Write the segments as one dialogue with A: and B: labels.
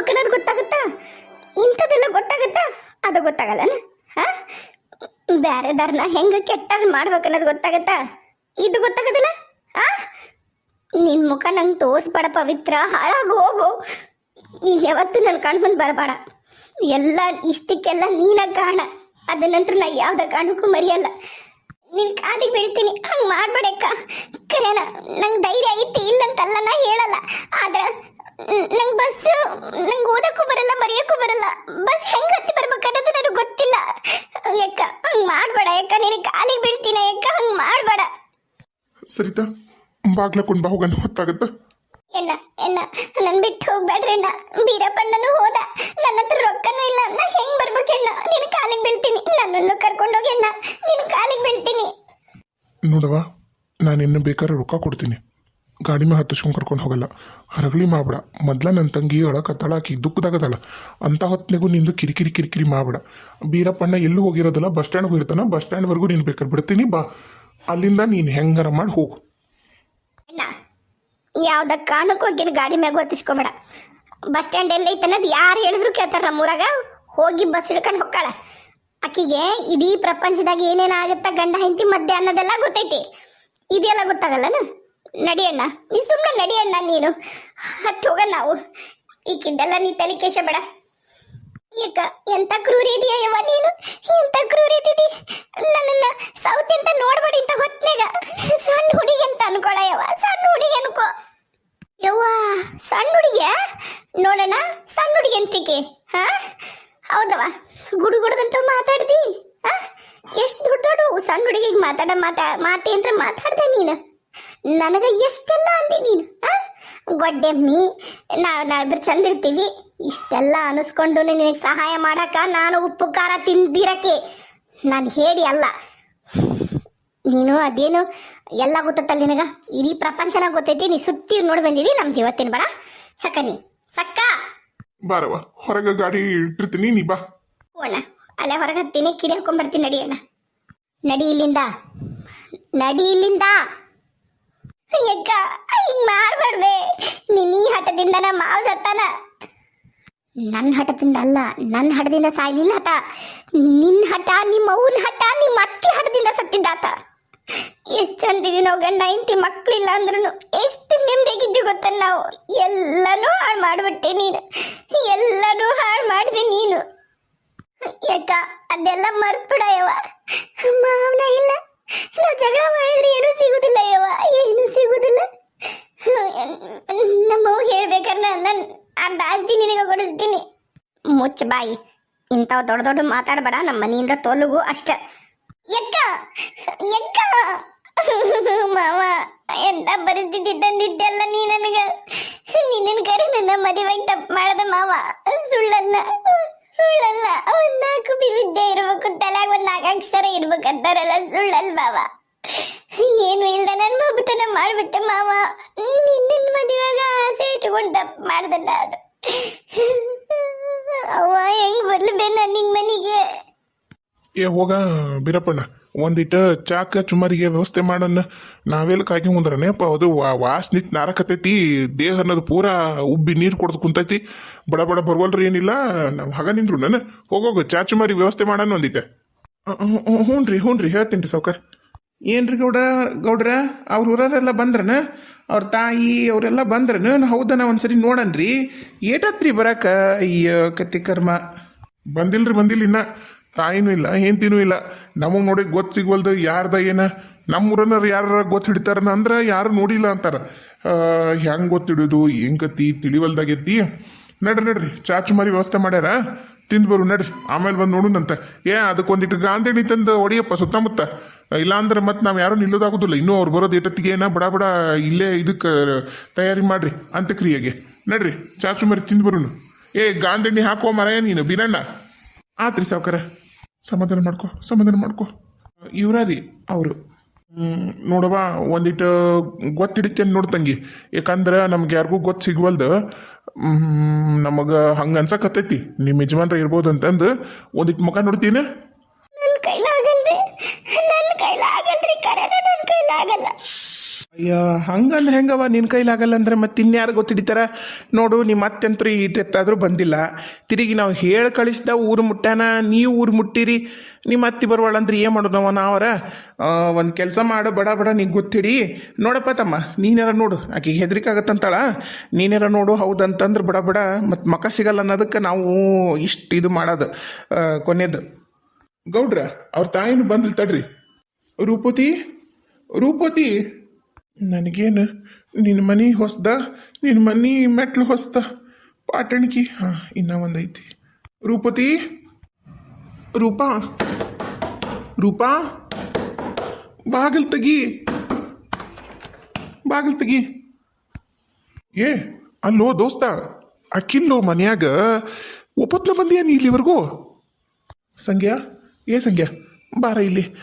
A: ಮಾಡ್ಬೇಕು ಅನ್ನೋದು ಗೊತ್ತಾಗುತ್ತಾ? ಇಂಥದ್ದೆಲ್ಲ ಗೊತ್ತಾಗುತ್ತಾ? ಅದು ಗೊತ್ತಾಗಲ್ಲ ಹಾ? ಬೇರೆದಾರನ್ನ ಹೆಂಗೆ ಕೆಟ್ಟದ್ ಮಾಡ್ಬೇಕು ಅನ್ನೋದು ಗೊತ್ತಾಗತ್ತಾ? ಇದು ಗೊತ್ತಾಗದಿಲ್ಲ? ಆ ನಿನ್ ಮುಖ ನಂಗೆ ತೋರಿಸ್ಬೇಡ ಪವಿತ್ರ, ಹಾಳಾಗಿ, ಹೋಗು. ನೀನ್ ಯಾವತ್ತೂ ನನ್ನ ಕಣ್ ಮುಂದೆ ಬರಬೇಡ. ಎಲ್ಲ ಇಷ್ಟಕ್ಕೆಲ್ಲ ನೀನ ಕಾಣ ಅದ ನಂತರ ನಾ ಯಾವ್ದ ಕಾರಣಕ್ಕೂ ಮರೆಯಲ್ಲ. ನಿನ್ ಕಾಲಿಗೆ ಬೀಳ್ತೀನಿ. ಹಂಗ್ ಮಾಡ್ಬೇಡಕ್ಕ. ಕರೆನ ನಂಗೆ ಧೈರ್ಯ ಐತಿ, ಇಲ್ಲಂತಲ್ಲ ನಾ ಹೇಳಲ್ಲ. ಆದ್ರೆ ನಂಗೆ ಬಸ್ ನಂಗೆ ಓದಕ್ಕೂ ಬರಲ್ಲ ಬರೆಯಕ್ಕೂ ಬರಲ್ಲ. ಬಸ್ ಹೆಂಗೆ ಹತ್ತಿ ಬರ್ಬೇಕನ್ನೋದು ನನಗೆ ಗೊತ್ತಿಲ್ಲ. ಯಾಕ ಹಂಗೆ ಮಾಡಬೇಡ ಯಾಕ ನೀನು ಕಾಲಿಗೆ ಬೀಳ್ತೀನಿ ಯಾಕ ಹಂಗೆ ಮಾಡಬೇಡ.
B: ಸರಿತಾ ಬಾಗ್ಲಕೊಂಡು ಬಾ ಹೋಗಣ ಹೊತ್ತಾಗತ್ತ?
A: ಎಣ್ಣ ಎಣ್ಣ ನನ್ನ ಬಿಟ್ಟು ಹೋಗ್ಬೇಡ್ರಿ ಅಣ್ಣ ಬೀರಪ್ಪಣ್ಣನು ಹೋದ. ನನ್ನ ಹತ್ರ ರೊಕ್ಕನೂ ಇಲ್ಲ. ನಾ ಹೆಂಗೆ ಬರ್ಬೇಕು ಎಣ್ಣ? ನಿನ್ನ ಕಾಲಿಗೆ ಬೀಳ್ತೀನಿ. ನನ್ನನ್ನು ಕರ್ಕೊಂಡೋಗಿ ಅಣ್ಣ ನಿನ್ನ ಕಾಲಿಗೆ ಬೀಳ್ತೀನಿ.
B: ನೋಡವ ನಾನು ಇನ್ನು ಬೇಕಾದ್ರೆ ರೊಕ್ಕ ಕೊಡ್ತೀನಿ. ಗಾಡಿ ಮೇಲೆ ಹತ್ತಿಸ್ಕೊಂಡು ಕರ್ಕೊಂಡು ಹೋಗಲ್ಲ. ಹರಗಲಿ ಮಾಡ್ಬೇಡ. ಮೊದ್ಲ ನನ್ನ ತಂಗಿ ಅಳಕತ್ತಾಳ ಆಕಿ ದುಃಖದಾಗದಲ್ಲ ಅಂತ ಹೊತ್ತಿನಾಗೂ ನಿಂದು ಕಿರಿಕಿರಿ ಕಿರಿಕಿರಿ ಮಾಡ್ಬೇಡ. ಬೀರಪ್ಪಣ್ಣ ಎಲ್ಲೂ ಹೋಗಿರೋದಿಲ್ಲ. ಬಸ್ ಸ್ಟ್ಯಾಂಡ್ಗೆ ಹೋಗಿರ್ತಾನ. ಬಸ್ ಸ್ಟ್ಯಾಂಡ್ವರೆಗೂ ನೀನು ಬೇಕಾದ್ರೆ ಬಿಡ್ತೀನಿ. ಬಾ. ಅಲ್ಲಿಂದ ನೀನು ಹೆಂಗಾರ ಮಾಡಿ ಹೋಗು.
A: ಯಾವ್ದ ಕಾರಣಕ್ಕೂ ಹೋಗಿನ ಗಾಡಿ ಮ್ಯಾಗ ಹೊತ್ತಿಸ್ಕೊಬೇಡ ಬಸ್ ಸ್ಟ್ಯಾಂಡ್ ಎಲ್ಲ ಐತೆ ಅನ್ನೋದು ಯಾರು ಹೇಳಿದ್ರು ಕೇಳ್ತಾರ ನಮ್ಮೂರಾಗ ಹೋಗಿ ಬಸ್ ಹಿಡ್ಕೊಂಡು ಹೊಕ್ಕಾಳ. ಆಕಿಗೆ ಇಡೀ ಪ್ರಪಂಚದಾಗ ಏನೇನು ಆಗುತ್ತಾ ಗಂಡ ಹೆಂಡತಿ ಮಧ್ಯ ಅನ್ನೋದೆಲ್ಲ ಗೊತ್ತೈತಿ. ಇದೆಲ್ಲ ಗೊತ್ತಾಗಲ್ಲನ? ನಡಿಯಣ್ಣ, ನೀ ಸುಮ್ಮನೆ ನಡಿಯಣ್ಣ ನೀನು. ಹತ್ತು ಹೋಗ ನಾವು. ಈಕಿದ್ದೆಲ್ಲ ನೀ ತಲೆ ಕೇಶ ಬೇಡ ಈಗ ಎಂತ ಕ್ರೂರಿ ಯವ್ವ ನೀನು? ಎಂತ ಕ್ರೂರಿ ಇದ್ದೀರಿ ನನ್ನನ್ನ ಸೌತ್ ಅಂತ ನೋಡ್ಬೇಡಿ ಅಂತ ಹೊತ್ನಾಗ ಸಣ್ಣ ಹುಡುಗಿ ಅಂತ ಅನ್ಕೊಳ ಯವ್ವ, ಸಣ್ಣ ಹುಡುಗಿ ಅನ್ಕೋ. ಯವ್ವ, ಸಣ್ಣ ಹುಡುಗಿಯ? ನೋಡೋಣ ಸಣ್ಣ ಹುಡುಗಿ ಅಂತಿಕೆ. ಹಾ? ಹೌದವ ಗುಡು ಮಾತಾಡ್ದಿ. ಹಾ? ಎಷ್ಟು ದೊಡ್ಡ ಸಣ್ಣ ಹುಡುಗಿಗೆ ಮಾತಾಡ ಮಾತಾ ಮಾತೇನ್ರ ಮಾತಾಡ್ದೆ ನೀನು. ನನಗ ಎಷ್ಟೆಲ್ಲ ಅಂದಿ ನೀನು? ಗೊಡ್ಡೆಮ್ಮಿ ನಾವು ನಾವಿಬ್ರು ಚಂದ ಇರ್ತೀವಿ ಇಷ್ಟೆಲ್ಲ ಅನಿಸ್ಕೊಂಡು ನಿನಗೆ ಸಹಾಯ ಮಾಡಕ ನಾನು ಉಪ್ಪು ಖಾರ ತಿಂದಿರಕ್ಕೆ. ನಾನು ಹೇಳಿ ಅಲ್ಲ. ನೀನು ಅದೇನು ಎಲ್ಲ ಗೊತ್ತತ್ತಲ್ಲ ನಿನಗ? ಇಡೀ ಪ್ರಪಂಚನ ಗೊತ್ತೈತಿ ನೀ ಸುತ್ತಿ ನೋಡಿ ಬಂದಿದಿ ನಮ್ಮ ಜೀವತ್ತಿನ ಬೇಡ. ಸಕ್ಕನಿ ಸಕ್ಕ!
B: ಬಾರವ ಹೊರಗೆ ಗಾಡಿ ಇಟ್ಟಿರ್ತೀನಿ ನೀ ಬಾ.
A: ಅಣ್ಣ ಅಲ್ಲೇ ಹೊರಗೆ ಹತ್ತೀನಿ ಕಿಡಿ ಹಾಕೊಂಡ್ಬರ್ತೀನಿ ನಡಿ ಅಣ್ಣ. ನಡಿ ಇಲ್ಲಿಂದ. ನಡಿ ಇಲ್ಲಿಂದ. ಯಕ್ಕ ಹಿಂಗ್ ಮಾಡ್ಬೇಡ್ವೆ ನೀನ್ ಈ ಹಠದಿಂದ ನಮ್ಮ ಮಾವ ಸತ್ತಾನ ನನ್ನ ಹಠದಿಂದ ಅಲ್ಲ ನನ್ನ ಹಠದಿಂದ ಸಾಯ್ಲಿಲ್ಲ ಆತ ನಿನ್ನ ಹಠ ನಿಮ್ಮ ಅವನ ಹಠ ನಿಮ್ಮ ಅತ್ತಿ ಹಠದಿಂದ ಸತ್ತಿದ್ದಾತ ಎಷ್ಟು ಚಂದಿವಿ ನಾವು ಗಂಡ ಇಂತಿ ಮಕ್ಳಿಲ್ಲ ಅಂದ್ರೂ ಎಷ್ಟು ನೆಮ್ಮದಿಗಿದ್ವಿ ಗೊತ್ತ ನಾವು ಎಲ್ಲನೂ ಹಾಳು ಮಾಡ್ಬಿಟ್ಟೆ ನೀನು ಎಲ್ಲನೂ ಹಾಳು ಮಾಡಿದೆ ನೀನು ಯಾಕ ಅದೆಲ್ಲ ಮರ್ತ್ಬಿಡ ಯಾವ ಮಾವನ ಇಲ್ಲ ನಾವು ಜಗಳ ಮಾಡಿದ್ರೆ ಏನೂ ಸಿಗುದಿಲ್ಲ ಯವ್ವ, ಏನೂ ಸಿಗುದಿಲ್ಲ. ನಮ್ಮ ಹೋಗಿ ಹೇಳ್ಬೇಕಾದ್ರೆ ನಾನು ಅರ್ಧ ಆಸ್ತಿ ನಿನಗೆ ಕೊಡಿಸ್ತೀನಿ. ಮುಚ್ಚ ಬಾಯಿ, ಇಂಥವು ದೊಡ್ಡ ದೊಡ್ಡ ಮಾತಾಡಬೇಡ ನಮ್ಮ ಮನೆಯಿಂದ ತೋಲುಗು ಅಷ್ಟ. ಎಕ್ಕ ಎಕ್ಕ. ಮಾವ, ಎಂತ ಪರಿಸ್ಥಿತಿ ತಂದಿಟ್ಟಲ್ಲ ನೀ ನನಗ? ನಿನ್ನ ಕರೆ ನನ್ನ ಮದುವೆಗೆ ತಪ್ಪು ಮಾಡದ ಮಾವ ಸುಳ್ಳಲ್ಲ ಸುಳ್ಳಲ್ಲ ಒಂದ್ ನಾಲ್ಕು ವಿದ್ಯೆ ಇರ್ಬೇಕು ತಲೆಯಾಗ ಒಂದ್ ನಾಲ್ಕು ಅಕ್ಷರ ಇರ್ಬೇಕಂತಾರಲ್ಲ ಸುಳ್ಳಲ್ ಮಾವ ಏನು ಇಲ್ದ ನನ್ ಮಗುತನ ಮಾಡ್ಬಿಟ್ಟೆ ಮಾವ ನಿನ್ನ ಮದುವೆಗ ಆಸೆ ಇಟ್ಕೊಂಡು ತಪ್ಪು ಮಾಡ್ದೆ ನಾನು ಅವ್ವ ಹೆಂಗ್ ಬರ್ಲಿ ನಿಂಗ್ ಮನಿಗೆ
B: ಏ ಹೋಗ, ಬೀರಪ್ಪಣ್ಣ. ಒಂದಿಟ್ಟು ಚಾಕ ಚುಮಾರಿಗೆ ವ್ಯವಸ್ಥೆ ಮಾಡೋಣ ನಾವೆಲ್ಲ ಕಾಯ್ಕೆ ಮುಂದ್ರನೇಪ್ಪ ಅದು ವಾ- ವಾಸ್ನಿಟ್ ನಾರಕತೈತಿ, ದೇಹ ಅನ್ನೋದು ಪೂರಾ ಉಬ್ಬಿ ನೀರು ಕೊಡ್ದು ಕುಂತೈತಿ. ಬಡ ಬಡ ಬರ್ವಲ್ರಿ ಏನಿಲ್ಲ, ನಾವು ಹಾಗ ನಿಂದ್ರು ನಾನು ಹೋಗೋಗ ಚಾ ಚುಮಾರಿ ವ್ಯವಸ್ಥೆ ಮಾಡೋಣ ಒಂದಿಟ್ಟೆ. ಹ್ಞೂ ರೀ ಹ್ಞೂ ರೀ, ಹೇಳ್ತೀನಿ ರೀ ಸೌಕರ್
C: ಏನ್ರಿ ಗೌಡ, ಗೌಡ್ರ, ಅವ್ರ ಊರರೆಲ್ಲ ಬಂದ್ರನ? ಅವ್ರ ತಾಯಿ, ಅವರೆಲ್ಲ ಬಂದ್ರನ? ಹೌದನ, ಒಂದ್ಸರಿ ನೋಡನ್ರಿ. ಏಟತ್ರಿ ಬರಕ ಈ ಕತ್ತಿ ಕರ್ಮ.
B: ಬಂದಿಲ್ರಿ ಬಂದಿಲ್ಲ ಇನ್ನ. ತಾಯಿನೂ ಇಲ್ಲ, ಹೆಂಡತಿನೂ ಇಲ್ಲ. ನಮಗೆ ನೋಡಿ ಗೊತ್ತು ಸಿಗ್ವಲ್ದು ಯಾರ್ದ ಏನ? ನಮ್ಮ ಊರನ್ನವ್ರು ಯಾರ ಗೊತ್ತು ಹಿಡಿತಾರನ ಅಂದ್ರೆ ಯಾರು ನೋಡಿಲ್ಲ ಅಂತಾರ. ಹೆಂಗೆ ಗೊತ್ತು ಹಿಡಿಯೋದು ಹೆಂಗ್ ಕತ್ತಿ ತಿಳಿವಲ್ದಾಗೈತಿ? ನಡ್ರಿ ನಡ್ರಿ ಚಾಚುಮಾರಿ ವ್ಯವಸ್ಥೆ ಮಾಡ್ಯಾರ. ತಿಂದು ಬರು, ನಡ್ರಿ, ಆಮೇಲೆ ಬಂದು ನೋಡೋಣಂತ ಏ ಅದಕ್ಕೊಂದಿಟ್ಟು ಗಾಂಧಿ ತಂದು ಒಡಿಯಪ್ಪ ಸುತ್ತಮುತ್ತ. ಇಲ್ಲಾಂದ್ರೆ ಮತ್ತೆ ನಾವು ಯಾರು ನಿಲ್ಲೋದಾಗೋದಿಲ್ಲ. ಇನ್ನೂ ಅವ್ರು ಬರೋದು ಏಟತ್ತಿಗೆ ಏನ? ಬಡ ಬಡ, ಇಲ್ಲೇ ಇದಕ್ಕೆ ತಯಾರಿ ಮಾಡ್ರಿ ಅಂತ್ಯಕ್ರಿಯೆಗೆ. ನಡ್ರಿ ಚಾಚುಮಾರಿ ತಿಂದು ಬರು ಏ ಗಾಂಧಿ ಹಾಕೋ ಮರ ನೀನು, ಬೀರಣ್ಣ. ಆತ್ರಿ ಸಾವ್ಕಾರ. ಸಮಾಧಾನ ಮಾಡ್ಕೊ ಸಮಾಧಾನ ಮಾಡ್ಕೊ. ಇವ್ರ ರೀ ಅವರು ನೋಡವ ಒಂದಿಟ್ಟು ಗೊತ್ತಿಡಿತೇನೆ ನೋಡ್ತಂಗಿ ಯಾಕಂದ್ರೆ ನಮ್ಗೆ ಯಾರಿಗೂ ಗೊತ್ತು ಸಿಗ್ವಲ್ದು. ನಮಗೆ ಹಂಗೆ ಅನ್ಸಕತ್ತೈತಿ. ನಿಮ್ಮ ಯಜಮಾನ್ರ ಇರ್ಬೋದು ಅಂತಂದು ಒಂದಿಟ್ಟು ಮುಖ ನೋಡ್ತೀನಿ.
A: ನನ್ನ ಕೈಲಾಗಲ್ರಿ ನನ್ನ ಕೈಲಾಗಲ್ರಿ ಕರೆ ನನ್ನ ಕೈಲಾಗಲ್ಲ.
B: ಅಯ್ಯ, ಹಂಗಂದ್ರೆ ಹೆಂಗವ ನಿನ್ನ ಕೈಲಾಗಲ್ಲ ಅಂದ್ರೆ ಮತ್ತೆ ಇನ್ಯಾರು ಗೊತ್ತಿಡಿತಾರ? ನೋಡು ನಿಮ್ಮ ಅತ್ಯಂತರು ಈಟೆತ್ತಾದರೂ ಬಂದಿಲ್ಲ. ತಿರುಗಿ ನಾವು ಹೇಳಿ ಕಳಿಸ್ದ ಊರು ಮುಟ್ಟಾನ ನೀವು ಊರು ಮುಟ್ಟಿರಿ. ನಿಮ್ಮ ಅತ್ತಿ ಬರುವಳ ಅಂದ್ರೆ ಏನು ಮಾಡೋದು ನಾವು ನಾವರ? ಒಂದು ಕೆಲಸ ಮಾಡು, ಬಡ ಬಡ ನೀನು ಗೊತ್ತಿಡಿ. ನೋಡಪ್ಪ ತಮ್ಮ ನೀನಾರ ನೋಡು. ಆಕೆಗೆ ಹೆದರಿಕೆ ಆಗತ್ತಂತಾಳ ನೀನಾರ ನೋಡು, ಹೌದಂತಂದ್ರೆ ಬಡ ಬಡ. ಮತ್ತು ಮಕ ಸಿಗಲ್ಲ ಅನ್ನೋದಕ್ಕೆ ನಾವು ಇಷ್ಟು ಇದು ಮಾಡೋದು ಕೊನೆಯದು
D: ಗೌಡ್ರ, ಅವ್ರ ತಾಯಿನೂ ಬಂದಿಲ್ ತಡ್ರಿ.
B: ರೂಪತಿ? ರೂಪತಿ?
D: ನನಗೇನು? ನಿನ್ನ ಮನೆ ಹೊಸ್ದ? ನಿನ್ನ ಮನೆ ಮೆಟ್ಲು ಹೊಸ್ದ? ಪಾಟಣಿಕಿ, ಹಾಂ, ಇನ್ನ ಒಂದೈತಿ.
B: ರೂಪತಿ? ರೂಪಾ? ರೂಪಾ? ಬಾಗಿಲು ತೆಗಿ. ಬಾಗಿಲು ತೆಗಿ.
D: ಏ, ಅಲ್ಲೋ ದೋಸ್ತ ಅಕ್ಕಿಲ್ಲೋ ಮನ್ಯಾಗ ಒಪ್ಪತ್ನ ಬಂದಿಯ ನೀ ಇಲ್ಲಿವರೆಗೂ?
B: ಸಂಗ್ಯಾ ಏ ಸಂಗ್ಯಾ ಬಾರ ಇಲ್ಲಿ.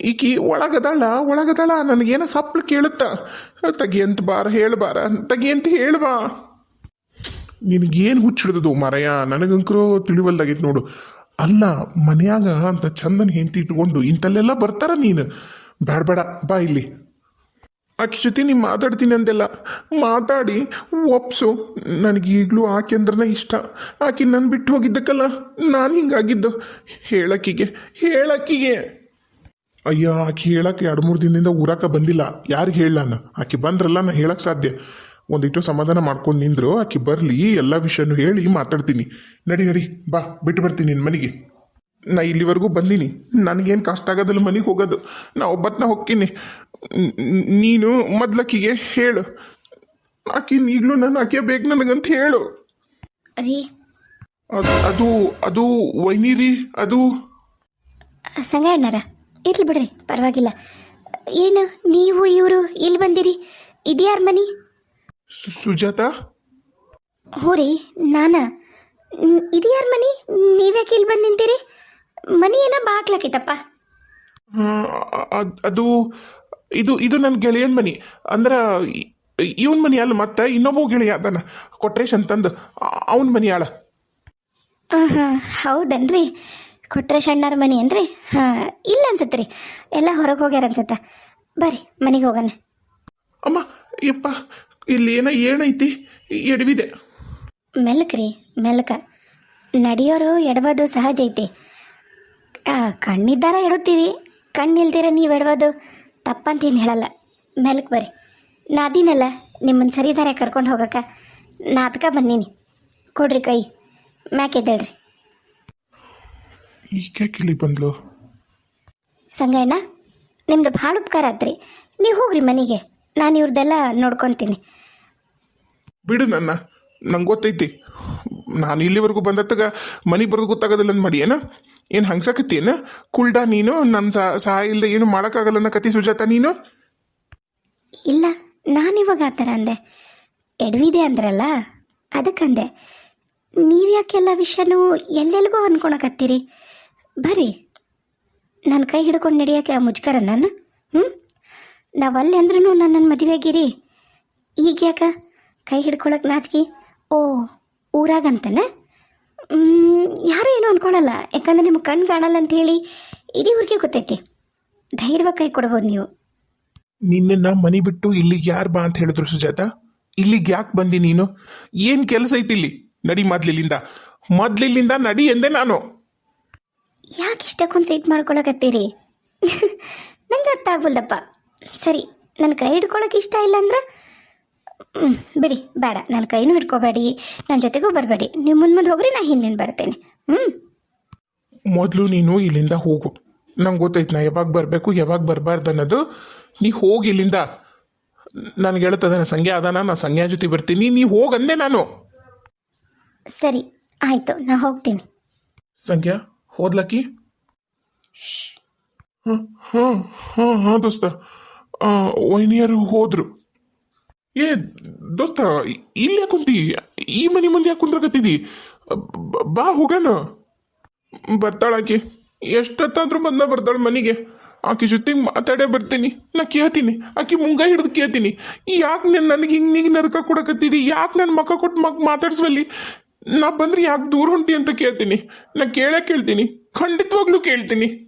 B: ಈಕಿ ಒಳಗದಾಳ ಒಳಗದಾಳ, ನನಗೇನ ಸಪ್ಳು ಕೇಳುತ್ತ? ತಗಿ ಅಂತ ಬಾರ ಹೇಳಬಾರ ತಗಿ ಅಂತ ಹೇಳು ಬಾ.
D: ನಿನಗೇನು ಹುಚ್ಚಿಡ್ದು ಮರಯ? ನನಗಂಕರು ತಿಳಿವಲ್ದಾಗೈತೆ ನೋಡು. ಅಲ್ಲ, ಮನ್ಯಾಗ ಅಂತ ಚಂದನ ಹೆಂಡತಿ ಇಟ್ಕೊಂಡು ಇಂಥಲ್ಲೆಲ್ಲ ಬರ್ತಾರ ನೀನು. ಬೇಡ ಬೇಡ ಬಾ ಇಲ್ಲಿ.
B: ಆಕಿ ಜೊತೆ ನೀನು ಮಾತಾಡ್ತೀನಿ ಅಂದೆಲ್ಲ. ಮಾತಾಡಿ, ಒಪ್ಸು. ನನಗೆ ಈಗಲೂ ಆಕೆ ಅಂದ್ರನ ಇಷ್ಟ. ಆಕೆ ನನ್ನ ಬಿಟ್ಟು ಹೋಗಿದ್ದಕ್ಕಲ್ಲ, ನಾನು ಹಿಂಗಾಗಿದ್ದು. ಹೇಳಕ್ಕಿಗೆ ಹೇಳಕ್ಕಿಗೆ.
D: ಅಯ್ಯ, ಆಕೆ ಹೇಳಕ್ಕೆ ಎರಡು ಮೂರು ದಿನದಿಂದ ಊರಾಕ ಬಂದಿಲ್ಲ. ಯಾರಿಗೆ ಹೇಳಲ್ಲ ನಾನು? ಆಕೆ ಬಂದ್ರಲ್ಲ ನಾನು ಹೇಳಕ್ಕೆ ಸಾಧ್ಯ. ಒಂದಿಟ್ಟು ಸಮಾಧಾನ ಮಾಡ್ಕೊಂಡು ನಿಂದರು. ಆಕೆ ಬರಲಿ, ಎಲ್ಲ ವಿಷಯನೂ ಹೇಳಿ ಮಾತಾಡ್ತೀನಿ. ನಡಿ ನಡಿ, ಬಾ, ಬಿಟ್ಟು ಬರ್ತೀನಿ ನಿನ್ನ ಮನೆಗೆ.
B: ನಾ ಇಲ್ಲಿವರೆಗೂ ಬಂದೀನಿ. ನನಗೇನು ಕಷ್ಟ ಆಗೋದಿಲ್ಲ ಮನೆಗೆ ಹೋಗೋದು. ನಾ ಒಬ್ಬತ್ತನ ಹೋಗ್ತೀನಿ ನ್- ನ್- ನೀನು ಮೊದ್ಲಕ್ಕಿಗೆ ಹೇಳು. ಆಕೆ ಈಗಲೂ ನನ್ನ ಆಕೆ ಬೇಕು ನನಗಂತ ಹೇಳು.
E: ರೀ.
D: ಅದು ಅದು ಅದು ವೈನಿರಿ ಅದು.
E: ಸಂಗಣ್ಣರ ಇರ್ಲಿ ಬಿಡ್ರಿ ಪರವಾಗಿಲ್ಲ. ಏನು ನೀವು ಇವರು ಇಲ್ಲಿ ಬಂದಿರಿ? ಇದ್ಯಾರ ಮನಿ?
D: ಸು- ಸುಜಾತ?
E: ಹ್ಞೂ ರೀ ನಾನ ಇದ್ಯಾರ ಮನಿ? ನೀವ್ಯಾಕೆ ಇಲ್ಲಿ ಬಂದು ನಿಂತೀರಿ? ಮನಿ ಏನ ಬಾಕ್ಲಾಕೈತಪ್ಪ
B: ಆ, ಅದ್- ಇದು ಇದು ನನ್ನ ಗೆಳೆಯನ ಮನಿ. ಅಂದ್ರ ಇವನ್ ಮನಿ ಅಲ್ಲ ಮತ್ತೆ ಇನ್ನೊಬ್ಬ ಗೆಳೆಯ ಅದನ್ನ ಕೊಟ್ರೇಶ್ ಅಂತಂದು ಅವನ ಮನಿ ಆಳ.
E: ಹಾಂ ಹೌದನ್ರಿ? ಕೊಟ್ರೆ ಅಣ್ಣರ ಮನಿ ಏನ್ರಿ? ಹಾಂ ಇಲ್ಲ ಅನ್ಸತ್ತೆ ರೀ ಎಲ್ಲ ಹೊರಗೆ ಹೋಗ್ಯಾರ ಅನ್ಸತ್ತ. ಬರ್ರಿ ಮನೆಗೆ ಹೋಗೋಣ.
B: ಅಮ್ಮ ಯಪ್ಪ ಇಲ್ಲಿ ಏನೋ ಏನೈತಿ ಎಡವಿದೆ.
E: ಮೆಲ್ಕ್ರಿ ಮೆಲ್ಕ. ನಡೆಯೋರು ಎಡವದು ಸಹಜ ಐತಿ. ಕಣ್ಣಿದ್ದಾರ ಇಡುತ್ತೀವಿ ಕಣ್ಣಿಲ್ದಿರ ನೀವು ಎಡಬೋದು ತಪ್ಪಂತೇನು ಹೇಳಲ್ಲ. ಮೇಲಕ್ಕೆ ಬರ್ರಿ. ನಾ ಅದೀನಲ್ಲ ನಿಮ್ಮನ್ನು ಸರಿದಾರೆ ಕರ್ಕೊಂಡು ಹೋಗಕ್ಕ. ನಾ ಅದಕ್ಕ ಬಂದೀನಿ. ಕೊಡ್ರಿ ಕೈ. ಮ್ಯಾಕೆದ್ದೇಳ್ರಿ
D: ಈಗ ಬಂದ್ಲು?
E: ಸಂಗಣ್ಣ ನಿಮ್ದು ಭಾಳ ಉಪಕಾರ ಆತ್ರಿ. ನೀವು ಹೋಗ್ರಿ ಮನೆಗೆ. ನಾನು ಇವ್ರದ್ದೆಲ್ಲ ನೋಡ್ಕೊತೀನಿ.
B: ಬಿಡು ನನ್ನ. ನಂಗೆ ಗೊತ್ತೈತಿ. ನಾನು ಇಲ್ಲಿವರೆಗೂ ಬಂದತ್ತಾಗ ಮನೆಗೆ ಬರೋದು ಗೊತ್ತಾಗೋದಿಲ್ಲ ಅಂದ್ ಮಾಡಿ ಏನ? ಏನು ಹಂಗ್ಸಕತ್ತೇನ ಕುಲ್ಡ ನೀನು? ಸಹ ಸಹಾಯ ಇಲ್ಲದೆ ಏನು ಮಾಡೋಕ್ಕಾಗಲ್ಲ ಕತಿ ಸುಜಾತ ನೀನು?
E: ಇಲ್ಲ, ನಾನಿವಾಗ ಆ ಥರ ಅಂದೆ. ಎಡವಿದೆ ಅಂದ್ರಲ್ಲ ಅದಕ್ಕಂದೆ ನೀವ್ಯಾಕೆಲ್ಲ ವಿಷಯನೂ ಎಲ್ಲೆಲ್ಗೂ ಅನ್ಕೊಳಕತ್ತೀರಿ? ಬರ್ರಿ. ನನ್ನ ಕೈ ಹಿಡ್ಕೊಂಡು ನಡೆಯೋಕೆ ಆ ಮುಜ್ಕರ ನಾನು ಹ್ಞೂ ನಾವಲ್ಲಿ ಅಂದ್ರೂ ನನ್ನ ಮದುವೆಗಿರಿ ಈಗ ಯಾಕ ಕೈ ಹಿಡ್ಕೊಳಕ್ಕೆ ನಾಚಿಕೆ? ಓ, ಊರಾಗಂತಾನೆ? ಯಾರೂ ಏನೂ ಅನ್ಕೊಳಲ್ಲ. ಯಾಕಂದ್ರೆ ನಿಮ್ಗೆ ಕಣ್ಣು ಕಾಣಲ್ಲ ಅಂತ ಹೇಳಿ ಇಡೀ ಊರಿಗೆ ಗೊತ್ತೈತಿ. ಧೈರ್ಯ ಕೈ ಕೊಡ್ಬೋದು ನೀವು.
B: ನಿನ್ನ ಮನಿ ಬಿಟ್ಟು ಇಲ್ಲಿಗೆ ಯಾರು ಬಾ ಅಂತ ಹೇಳಿದ್ರು ಸುಜಾತ? ಇಲ್ಲಿಗೆ ಯಾಕೆ ಬಂದಿ ನೀನು? ಏನು ಕೆಲಸ ಐತಿ ಇಲ್ಲಿ? ನಡಿ ಮೊದ್ಲಿಲ್ಲಿಂದ. ಮೊದ್ಲಿಲ್ಲಿಂದ ನಡಿ ಎಂದೆ ನಾನು.
E: ಯಾಕೆ ಇಷ್ಟಕ್ಕೊಂದು ಸೈಟ್ ಮಾಡ್ಕೊಳಕತ್ತೀರಿ? ನಂಗೆ ಅರ್ಥ ಆಗ್ಬಲ್ದಪ್ಪ ಸರಿ ನನ್ನ ಕೈ ಹಿಡ್ಕೊಳಕ್ಕೆ ಇಷ್ಟ ಇಲ್ಲ ಅಂದ್ರೆ ಬಿಡಿ ಬೇಡ. ನನ್ನ ಕೈನೂ ಹಿಡ್ಕೋಬೇಡಿ. ನನ್ನ ಜೊತೆಗೂ ಬರಬೇಡಿ. ನೀವು ಮುಂದೆ ಮುಂದೆ ಹೋಗ್ರಿ ನಾ ಹಿಂದಿನ ಬರ್ತೇನೆ. ಹ್ಞೂ
B: ಮೊದಲು ನೀನು ಇಲ್ಲಿಂದ ಹೋಗು. ನಂಗೆ ಗೊತ್ತೈತೆ ನಾ ಯಾವಾಗ ಬರಬೇಕು ಯಾವಾಗ ಬರಬಾರ್ದು ಅನ್ನೋದು. ನೀ ಹೋಗಿ ಇಲ್ಲಿಂದ. ನನಗೆ ಹೇಳ್ತದ ಸಂಖ್ಯೆ ಅದಾನ ನಾ ಸಂಜೆ ಜೊತೆ ಬರ್ತೀನಿ. ನೀ ಹೋಗಂದೆ ನಾನು.
E: ಸರಿ ಆಯಿತು ನಾ ಹೋಗ್ತೀನಿ.
B: ಸಂಖ್ಯಾ ಹೋದ್ಲಕ್ಕಿ?
D: ಹಾಂ ಹಾಂ ಹಾಂ ಹಾಂ ದೋಸ್ತ. ಆ, ವೈನಿಯರು ಹೋದ್ರು.
B: ಏ, ದೋಸ್ತ, ಇಲ್ಲಿ ಕುಂತಿ. ಈ ಮನೆ ಮುಂದೆ ಯಾಕೆ ಕುಂದ್ರಕತ್ತಿದಿ? ಬ- ಹೋಗೋಣ. ಬರ್ತಾಳಾಕಿ ಎಷ್ಟೊತ್ತಾದ್ರೂ ಬಂದ ಬರ್ತಾಳೆ ಮನೆಗೆ. ಆಕಿ ಜೊತೆಗೆ ಮಾತಾಡೇ ಬರ್ತೀನಿ. ನಾ ಕೇಳ್ತೀನಿ. ಆಕಿ ಮುಂಗ ಹಿಡಿದು ಕೇಳ್ತೀನಿ. ಯಾಕೆ ನೀನು ನನಗೆ ಹಿಂಗೆ ಹಿಂಗೆ ನರಕ ಕೊಡಕತ್ತಿದಿ? ಯಾಕೆ ನನ್ನ ಮಕ್ಕ ಕೊಟ್ಟು ಮಕ್ ಮಾತಾಡ್ಸ್ವಲ್ಲಿ? ನಾ ಬಂದ್ರೆ ಯಾಕೆ ದೂರ ಹೊಂಟಿ ಅಂತ ಕೇಳ್ತೀನಿ. ನಾ ಕೇಳೇ ಕೇಳ್ತೀನಿ. ಖಂಡಿತವಾಗ್ಲೂ ಕೇಳ್ತೀನಿ.